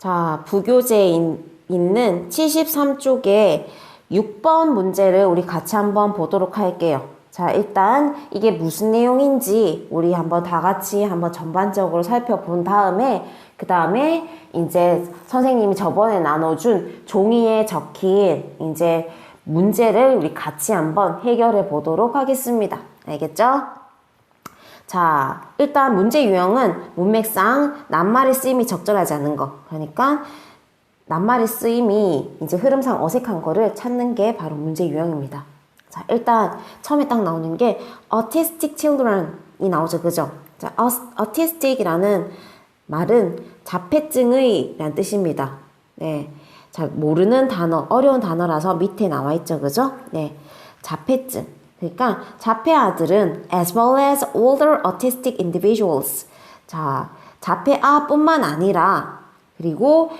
자, 부교재에 있- 있는 73쪽에 6번 문제를 우리 같이 한번 보도록 할게요. 자, 일단 이게 무슨 내용인지 우리 한번 다 같이 한번 전반적으로 살펴본 다음에 그 다음에 이제 선생님이 저번에 나눠준 종이에 적힌 이제 문제를 우리 같이 한번 해결해 보도록 하겠습니다. 알겠죠? 자, 일단 문제 유형은 문맥상 낱말의 쓰임이 적절하지 않은 거. 그러니까 낱말의 쓰임이 이제 흐름상 어색한 거를 찾는 게 바로 문제 유형입니다. 자, 일단 처음에 딱 나오는 게 autistic children이 나오죠. 그죠? 자, aus- autistic이라는 말은 자폐증의 라는 뜻입니다. 네. 잘 모르는 단어, 어려운 단어라서 밑에 나와 있죠. 그죠? 네. 자폐증. 그러니까 자폐 아들은 as well as older autistic individuals. 자, 자폐아뿐만 아니라 그리고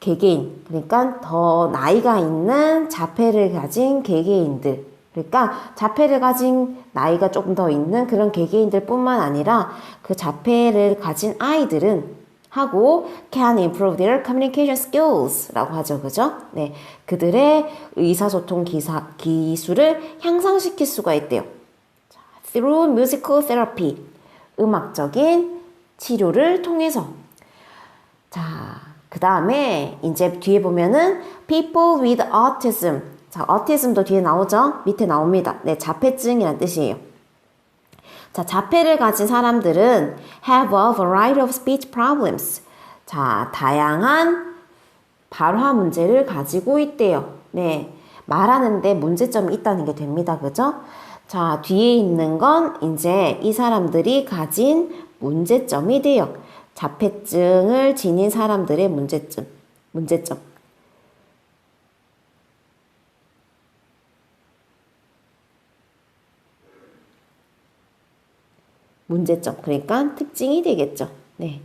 개개인, 그러니까 더 나이가 있는 자폐를 가진 개개인들. 그러니까 자폐를 가진 나이가 조금 더 있는 그런 개개인들 뿐만 아니라 그 자폐를 가진 아이들은 하고 can improve their communication skills 라고 하죠. 그죠? 네. 그들의 의사소통 기사, 기술을 향상시킬 수가 있대요. 자, through musical therapy. 음악적인 치료를 통해서. 자, 그 다음에 이제 뒤에 보면은 people with autism. 자, autism도 뒤에 나오죠? 밑에 나옵니다. 네, 자폐증이란 뜻이에요. 자, 자폐를 가진 사람들은 have a variety of speech problems. 자, 다양한 발화 문제를 가지고 있대요. 네. 말하는데 문제점이 있다는 게 됩니다. 그죠? 자, 뒤에 있는 건 이제 이 사람들이 가진 문제점이 돼요. 자폐증을 지닌 사람들의 문제점. 문제점. 문제점. 그러니까 특징이 되겠죠. 네.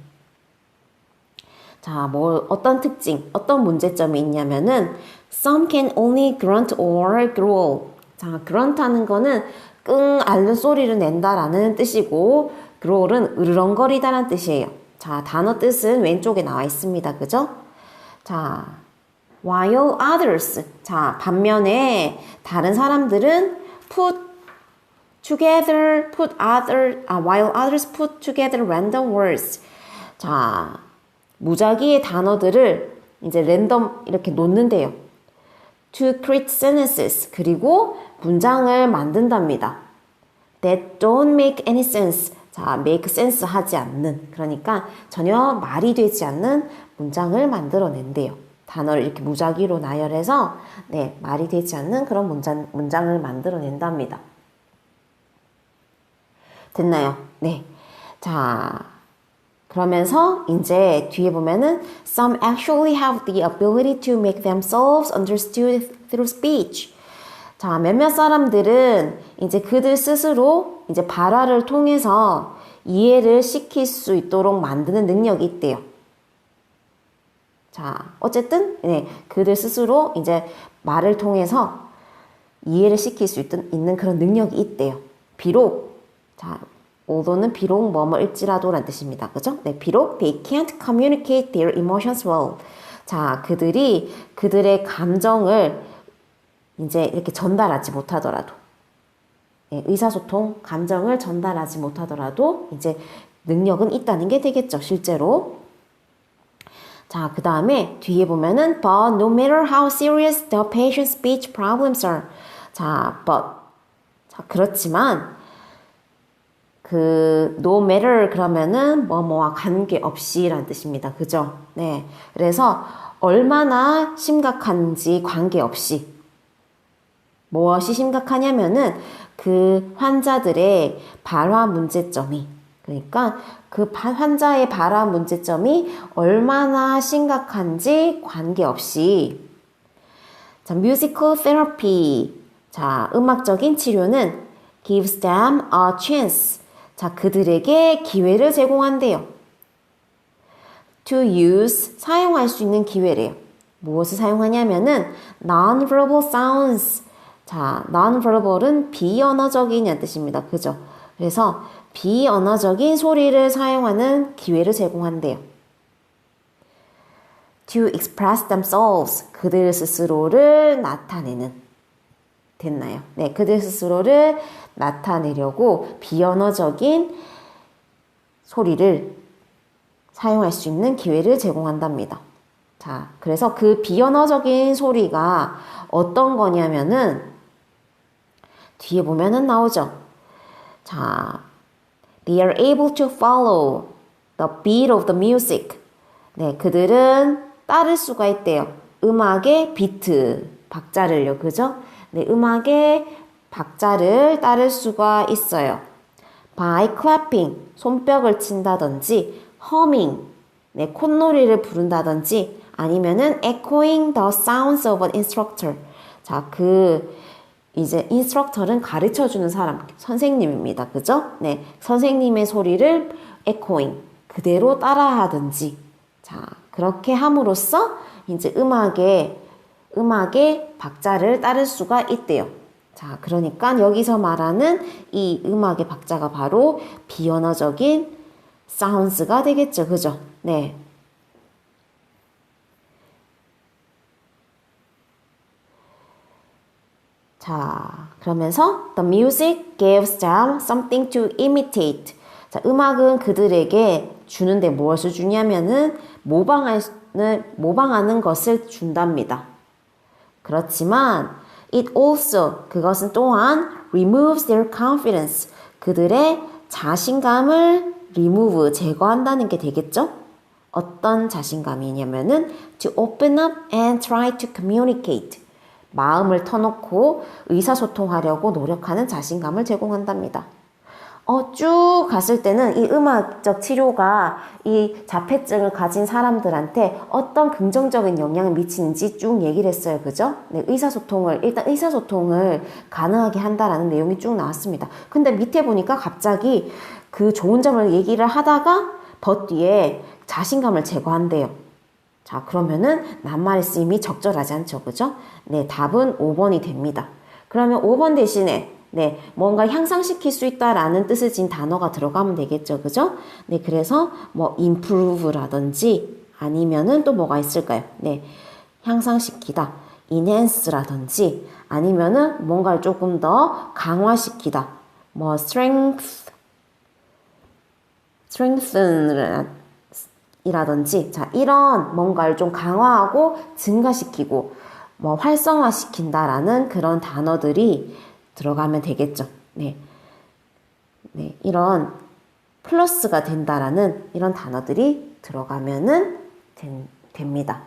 자, 뭐 어떤 특징, 어떤 문제점이 있냐면은 some can only grunt or growl. 자, grunt 하는 거는 끙 앓는 소리를 낸다라는 뜻이고 growl은 으르렁거리다라는 뜻이에요. 자, 단어 뜻은 왼쪽에 나와 있습니다. 그죠? 자, while others. 자, 반면에 다른 사람들은 put together, put other, 아, while others put together random words. 자, 무작위의 단어들을 이제 랜덤 이렇게 놓는데요. To create sentences. 그리고 문장을 만든답니다. That don't make any sense. 자, make sense 하지 않는. 그러니까 전혀 말이 되지 않는 문장을 만들어낸대요. 단어를 이렇게 무작위로 나열해서, 네, 말이 되지 않는 그런 문장, 문장을 만들어낸답니다. 됐나요? 네. 자, 그러면서 이제 뒤에 보면은 some actually have the ability to make themselves understood through speech. 자, 몇몇 사람들은 이제 그들 스스로 이제 발화를 통해서 이해를 시킬 수 있도록 만드는 능력이 있대요. 자, 어쨌든 네, 그들 스스로 이제 말을 통해서 이해를 시킬 수 있던, 있는 그런 능력이 있대요. 비록 자, although는 비록 뭐뭐일지라도란 뜻입니다. 그죠? 네, 비록 they can't communicate their emotions well. 자, 그들이 그들의 감정을 이제 이렇게 전달하지 못하더라도 예, 의사소통, 감정을 전달하지 못하더라도 이제 능력은 있다는 게 되겠죠, 실제로. 자, 그 다음에 뒤에 보면은 but no matter how serious the patient's speech problems are. 자, but. 자, 그렇지만 그 no matter 그러면은 뭐뭐와 관계없이라는 뜻입니다. 그죠? 네. 그래서 얼마나 심각한지 관계없이 무엇이 심각하냐면은 그 환자들의 발화 문제점이 그러니까 그 바- 환자의 발화 문제점이 얼마나 심각한지 관계없이 자, musical therapy 자, 음악적인 치료는 gives them a chance 자, 그들에게 기회를 제공한대요. to use 사용할 수 있는 기회래요. 무엇을 사용하냐면은 non-verbal sounds 자, non-verbal은 비언어적인이라는 뜻입니다. 그죠? 그래서 비언어적인 소리를 사용하는 기회를 제공한대요. to express themselves. 그들 스스로를 나타내는. 됐나요? 네, 그들 스스로를 나타내려고 비언어적인 소리를 사용할 수 있는 기회를 제공한답니다. 자, 그래서 그 비언어적인 소리가 어떤 거냐면은 뒤에 보면은 나오죠. 자, they are able to follow the beat of the music. 네, 그들은 따를 수가 있대요. 음악의 비트, 박자를요, 그죠? 네, 음악의 박자를 따를 수가 있어요. by clapping, 손뼉을 친다든지, humming, 네, 콧노래를 부른다든지, 아니면은 echoing the sounds of an instructor. 자, 그, 이제 인스트럭터는 가르쳐 주는 사람, 선생님입니다. 그죠? 네. 선생님의 소리를 echoing, 그대로 따라하든지. 자, 그렇게 함으로써 이제 음악의, 음악의 박자를 따를 수가 있대요. 자, 그러니까 여기서 말하는 이 음악의 박자가 바로 비언어적인 사운스가 되겠죠. 그죠? 네. 자, 그러면서 the music gives them something to imitate. 자, 음악은 그들에게 주는데 무엇을 주냐면은 모방할, 모방하는 것을 준답니다. 그렇지만 it also 그것은 또한 removes their confidence. 그들의 자신감을 remove 제거한다는 게 되겠죠? 어떤 자신감이냐면은 to open up and try to communicate. 마음을 터놓고 의사소통하려고 노력하는 자신감을 제공한답니다. 어, 쭉 갔을 때는 이 음악적 치료가 이 자폐증을 가진 사람들한테 어떤 긍정적인 영향을 미치는지 쭉 얘기를 했어요. 그죠? 네, 의사소통을, 일단 의사소통을 가능하게 한다라는 내용이 쭉 나왔습니다. 근데 밑에 보니까 갑자기 그 좋은 점을 얘기를 하다가 더 뒤에 자신감을 제거한대요. 자, 그러면은 낱말의 쓰임이 적절하지 않죠. 그죠? 네, 답은 5번이 됩니다. 그러면 5번 대신에 네, 뭔가 향상시킬 수 있다라는 뜻을 진 단어가 들어가면 되겠죠. 그죠? 네, 그래서 뭐 improve라든지 아니면은 또 뭐가 있을까요? 네, 향상시키다, enhance라든지 아니면은 뭔가를 조금 더 강화시키다, 뭐 strength, strengthen 이라든지 자 이런 뭔가를 좀 강화하고 증가시키고 뭐 활성화시킨다라는 그런 단어들이 들어가면 되겠죠. 네. 네, 이런 플러스가 된다라는 이런 단어들이 들어가면은 된, 됩니다.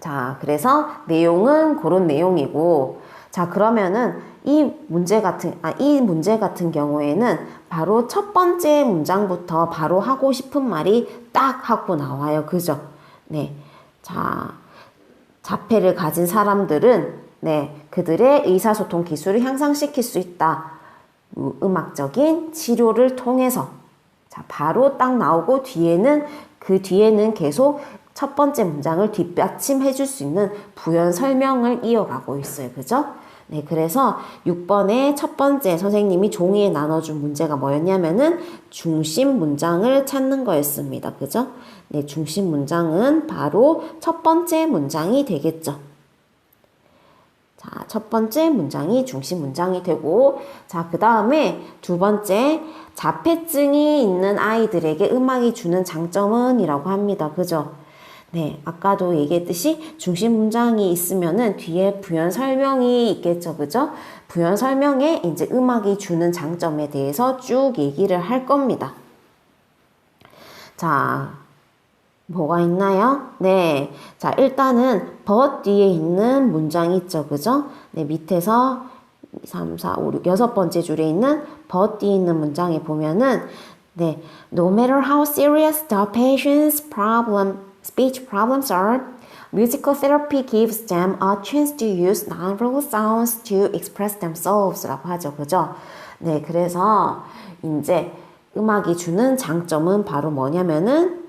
자, 그래서 내용은 그런 내용이고 자, 그러면은 이 문제 같은, 아, 이 문제 같은 경우에는 바로 첫 번째 문장부터 바로 하고 싶은 말이 딱 하고 나와요. 그죠? 네. 자, 자폐를 가진 사람들은, 네, 그들의 의사소통 기술을 향상시킬 수 있다. 음악적인 치료를 통해서. 자, 바로 딱 나오고 뒤에는, 그 뒤에는 계속 첫 번째 문장을 뒷받침해 줄 수 있는 부연 설명을 이어가고 있어요. 그죠? 네, 그래서 6번의 첫 번째 선생님이 종이에 나눠준 문제가 뭐였냐면은 중심 문장을 찾는 거였습니다. 그죠? 네, 중심 문장은 바로 첫 번째 문장이 되겠죠. 자, 첫 번째 문장이 중심 문장이 되고, 자, 그 다음에 두 번째, 자폐증이 있는 아이들에게 음악이 주는 장점은 이라고 합니다. 그죠? 네, 아까도 얘기했듯이 중심 문장이 있으면은 뒤에 부연 설명이 있겠죠, 그죠? 부연 설명에 이제 음악이 주는 장점에 대해서 쭉 얘기를 할 겁니다. 자, 뭐가 있나요? 네. 자, 일단은 but 뒤에 있는 문장이 있죠, 그죠? 네, 밑에서 3, 4, 5, 6, 여섯 번째 줄에 있는 but 뒤에 있는 문장에 보면은 네, no matter how serious the patient's problem speech problems are, musical therapy gives them a chance to use nonverbal sounds to express themselves 라고 하죠. 그죠? 네, 그래서 이제 음악이 주는 장점은 바로 뭐냐면은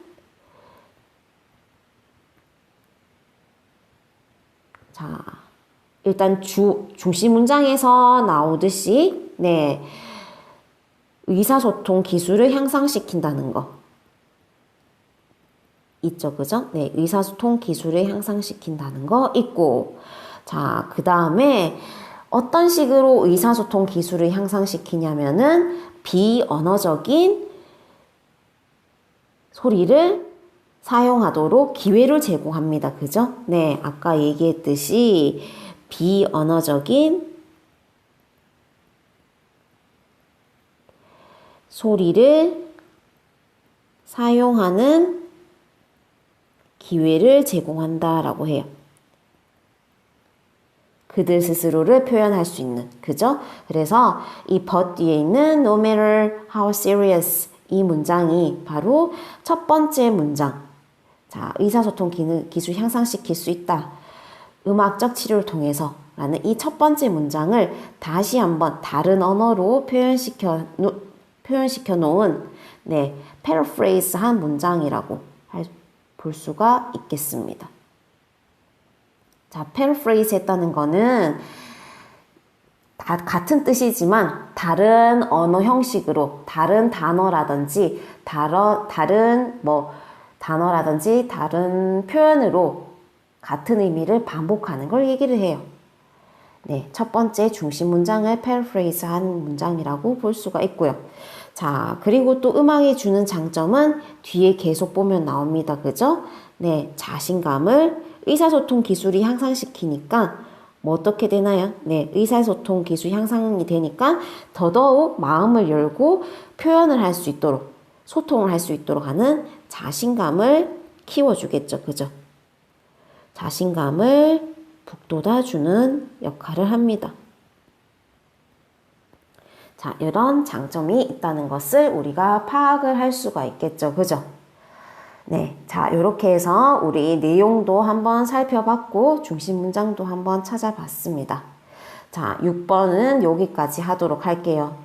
자, 일단 주, 중심 문장에서 나오듯이, 네, 의사소통 기술을 향상시킨다는 거. 있죠. 그죠? 네, 의사소통 기술을 향상시킨다는 거 있고. 자, 그 다음에 어떤 식으로 의사소통 기술을 향상시키냐면은 비언어적인 소리를 사용하도록 기회를 제공합니다. 그죠? 네, 아까 얘기했듯이 비언어적인 소리를 사용하는 기회를 제공한다라고 해요. 그들 스스로를 표현할 수 있는 그죠? 그래서 이 but 뒤에 있는 no matter how serious 이 문장이 바로 첫 번째 문장. 자, 의사소통 기능, 기술 향상시킬 수 있다. 음악적 치료를 통해서 라는 이 첫 번째 문장을 다시 한번 다른 언어로 표현시켜, 놓, 표현시켜 놓은 네, paraphrase 한 문장이라고 할, 볼 수가 있겠습니다. 자, paraphrase 했다는 거는 다 같은 뜻이지만 다른 언어 형식으로 다른 단어라든지 다른 다른 뭐 단어라든지 다른 표현으로 같은 의미를 반복하는 걸 얘기를 해요. 네, 첫 번째 중심 문장을 paraphrase 한 문장이라고 볼 수가 있고요. 자, 그리고 또 음악이 주는 장점은 뒤에 계속 보면 나옵니다. 그죠? 네, 자신감을 의사소통 기술이 향상시키니까 뭐 어떻게 되나요? 네, 의사소통 기술 향상이 되니까 더더욱 마음을 열고 표현을 할 수 있도록 소통을 할 수 있도록 하는 자신감을 키워주겠죠. 그죠? 자신감을 북돋아주는 역할을 합니다. 자, 이런 장점이 있다는 것을 우리가 파악을 할 수가 있겠죠. 그죠? 네. 자, 이렇게 해서 우리 내용도 한번 살펴봤고, 중심 문장도 한번 찾아봤습니다. 자, 6번은 여기까지 하도록 할게요.